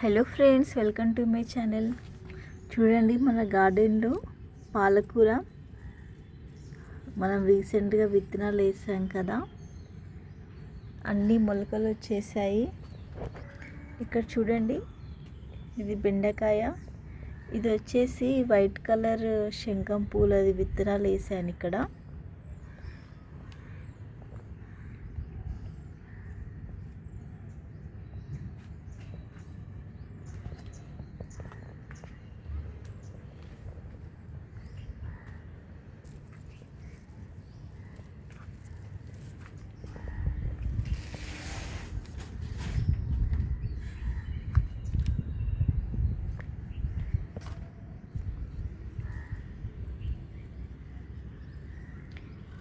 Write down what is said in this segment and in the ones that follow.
Hello friends welcome to my channel. చూడండి మన గార్డెన్లో పాలకూర మనం రీసెంట్గా విత్తనాలు వేసాం కదా. అన్ని మొలకలు వచ్చేసాయి. ఇక్కడ చూడండి ఇది బెండకాయ. ఇది వచ్చేసి వైట్ కలర్ శంఖం పూలది విత్తనాలు వేసాను ఇక్కడ.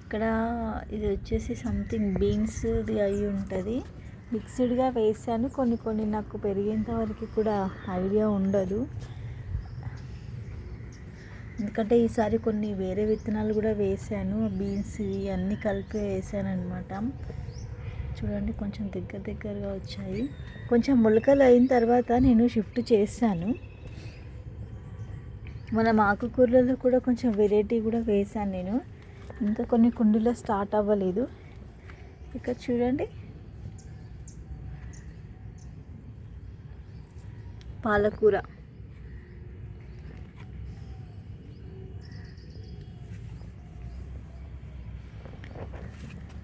ఇక్కడ ఇది వచ్చేసి సంథింగ్ బీన్స్ది అయి ఉంటుంది. మిక్స్డ్గా వేసాను. కొన్ని కొన్ని నాకు పెరిగేంత వరకు కూడా ఐడియా ఉండదు. ఎందుకంటే ఈసారి కొన్ని వేరే విత్తనాలు కూడా వేసాను. బీన్స్ అన్నీ కలిపి వేసాను అనమాట చూడండి కొంచెం దగ్గర దగ్గరగా వచ్చాయి. కొంచెం మొలకలు అయిన తర్వాత నేను షిఫ్ట్ చేశాను. మన ఆకుకూరలలో కూడా కొంచెం వెరైటీ కూడా వేసాను నేను. ఇంకా కొన్ని కుండీలో స్టార్ట్ అవ్వలేదు. ఇక్కడ చూడండి. పాలకూర.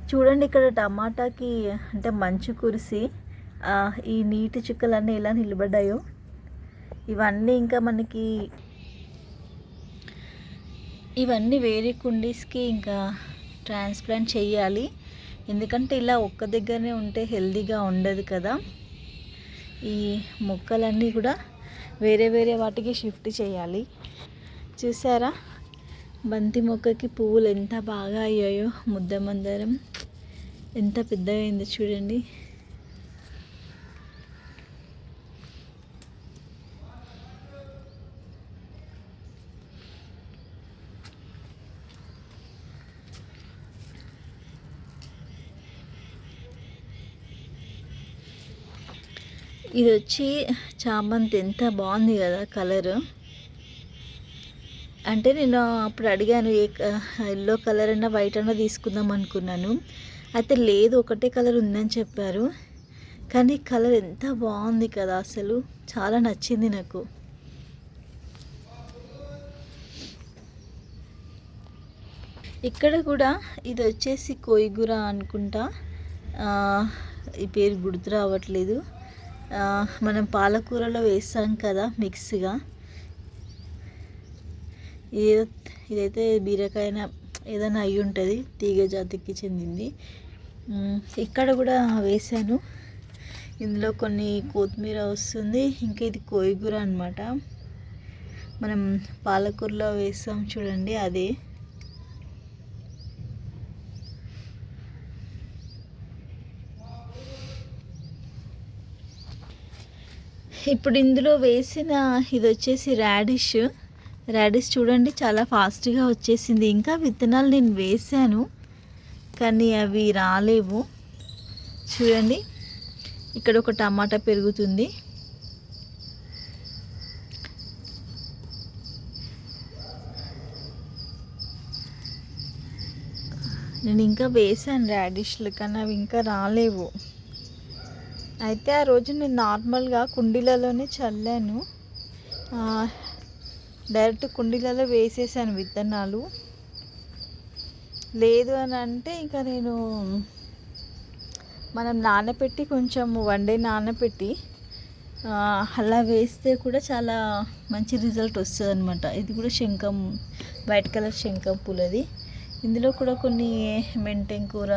చూడండి ఇక్కడ టమాటాకి అంటే మంచు కురిసి ఈ నీటి చుక్కలన్నీ ఎలా నిలబడ్డాయో. ఇవన్నీ ఇంకా మనకి ఇవన్నీ వేరే కుండీస్కి ఇంకా ట్రాన్స్ప్లాంట్ చేయాలి. ఎందుకంటే ఇలా ఒక్క దగ్గరనే ఉంటే హెల్దీగా ఉండదు కదా. ఈ మొక్కలన్నీ కూడా వేరే వేరే వాటికి షిఫ్ట్ చేయాలి. చూసారా? బంతి మొక్కకి పువ్వులు ఎంత బాగా అయ్యాయో. ముద్ద మందరం ఎంత పెద్దగా అయిందో చూడండి. ఇది వచ్చి చామంతి. ఎంత బాగుంది కదా కలరు. అంటే నేను అప్పుడు అడిగాను ఏ ఎల్లో కలర్ అయినా వైట్ అయినా తీసుకుందాం అనుకున్నాను. అయితే లేదు ఒకటే కలర్ ఉందని చెప్పారు. కానీ కలర్ ఎంత బాగుంది కదా అసలు. చాలా నచ్చింది నాకు. ఇక్కడ కూడా ఇది వచ్చేసి కోయిగుర అనుకుంటా. ఈ పేరు గుర్తు రావట్లేదు. మనం పాలకూరలో వేస్తాం కదా మిక్స్గా. ఏదో ఇదైతే బీరకాయ ఏదైనా అయి ఉంటుంది తీగ జాతికి చెందింది. ఇక్కడ కూడా వేసాను. ఇందులో కొన్ని కొత్తిమీర వస్తుంది ఇంకా ఇది కోయిగూర అనమాట మనం పాలకూరలో వేస్తాం చూడండి అదే. ఇప్పుడు ఇందులో వేసిన ఇది వచ్చేసి రాడిష్ రాడిష్ చూడండి చాలా ఫాస్ట్గా వచ్చేసింది. ఇంకా విత్తనాలు నేను వేసాను కానీ అవి రాలేవు. చూడండి ఇక్కడ ఒక టమాటా పెరుగుతుంది. నేను ఇంకా వేసాను రాడిష్లు కానీ అవి ఇంకా రాలేవు. అయితే ఆ రోజు నేను నార్మల్గా కుండీలలోనే చల్లాను. డైరెక్ట్ కుండీలలో వేసేసాను విత్తనాలు. లేదు అని అంటే ఇంకా నేను మనం నానబెట్టి కొంచెం వన్ డే నానబెట్టి అలా వేస్తే కూడా చాలా మంచి రిజల్ట్ వస్తుంది అనమాట ఇది కూడా శంఖం వైట్ కలర్ శంఖం పూలది. ఇందులో కూడా కొన్ని మెంటెం కూర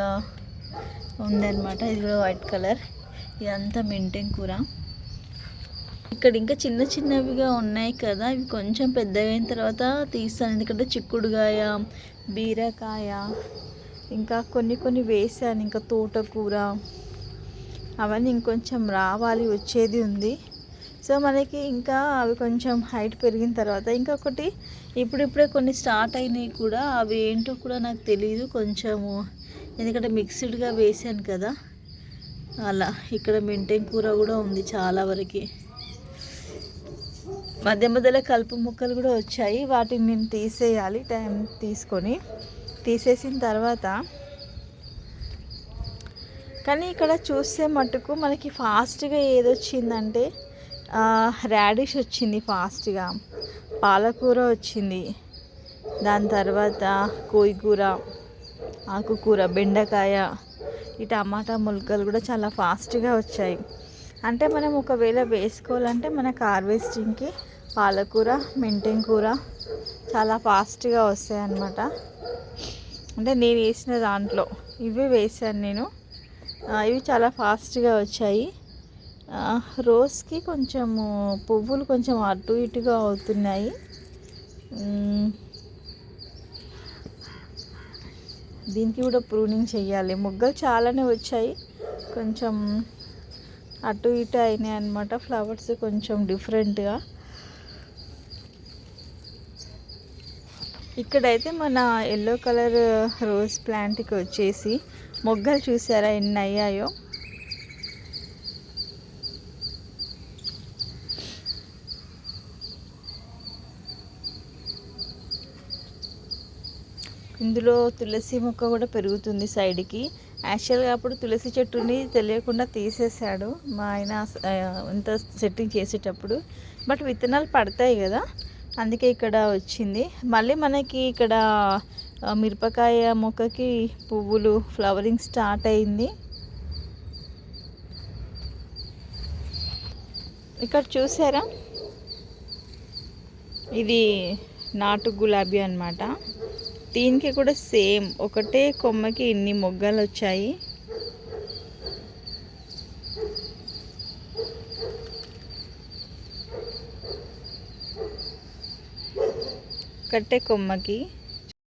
ఉందన్నమాట. ఇది కూడా వైట్ కలర్. ఇదంతా మెయింటైన్ కూర. ఇక్కడ ఇంకా చిన్న చిన్నవిగా ఉన్నాయి కదా ఇవి కొంచెం పెద్దగా అయిన తర్వాత తీస్తాను. ఎందుకంటే చిక్కుడుగాయ బీరకాయ ఇంకా కొన్ని కొన్ని వేసాను. ఇంకా తోటకూర అవన్నీ ఇంకొంచెం రావాలి వచ్చేది ఉంది. సో మనకి ఇంకా అవి కొంచెం హైట్ పెరిగిన తర్వాత ఇంకొకటి ఇప్పుడిప్పుడే కొన్ని స్టార్ట్ అయినాయి కూడా. అవి ఏంటో కూడా నాకు తెలియదు కొంచెము. ఎందుకంటే మిక్స్డ్గా వేసాను కదా. అలా ఇక్కడ మెంటెన్ కూర కూడా ఉంది చాలా వరకు. మధ్య మధ్యలో కలుపు మొక్కలు కూడా వచ్చాయి. వాటిని నేను తీసేయాలి టైం తీసుకొని. తీసేసిన తర్వాత కానీ ఇక్కడ చూస్తే మటుకు మనకి ఫాస్ట్గా ఏదొచ్చిందంటే రాడిష్ వచ్చింది ఫాస్ట్గా. పాలకూర వచ్చింది. దాని తర్వాత కోయికూర ఆకుకూర బెండకాయ ఈ టమాటా ములకలు కూడా చాలా ఫాస్ట్గా వచ్చాయి. అంటే మనం ఒకవేళ వేసుకోవాలంటే మనకు హార్వెస్టింగ్కి పాలకూర మెంటెం కూర చాలా ఫాస్ట్గా వస్తాయి అన్నమాట అంటే నేను వేసిన దాంట్లో ఇవి వేసాను నేను. ఇవి చాలా ఫాస్ట్గా వచ్చాయి. రోజ్కి కొంచెము పువ్వులు కొంచెం అటు ఇటుగా అవుతున్నాయి మ్, దీనికి కూడా ప్రూనింగ్ చేయాలి. మొగ్గలు చాలానే వచ్చాయి. కొంచెం అటు ఇటు అయినాయి అనమాట ఫ్లవర్స్ కొంచెం డిఫరెంట్గా. ఇక్కడైతే మన ఎల్లో కలర్ రోజ్ ప్లాంట్కి వచ్చేసి మొగ్గలు చూసారా ఎన్ని అయ్యాయో? ఇందులో తులసి మొక్క కూడా పెరుగుతుంది సైడ్కి. యాక్చువల్గా అప్పుడు తులసి చెట్టుని తెలియకుండా తీసేశాడు. మా ఆయన ఇంత అంత సెట్టింగ్ చేసేటప్పుడు. బట్ విత్తనాలు పడతాయి కదా అందుకే ఇక్కడ వచ్చింది. మళ్ళీ మనకి ఇక్కడ మిరపకాయ మొక్కకి పువ్వులు ఫ్లవరింగ్ స్టార్ట్ అయింది. ఇక్కడ చూసారా? ఇది నాటు గులాబీ అనమాట దీనికి కూడా సేమ్. ఒకటే కొమ్మకి ఇన్ని మొగ్గలు వచ్చాయి ఒకటే కొమ్మకి.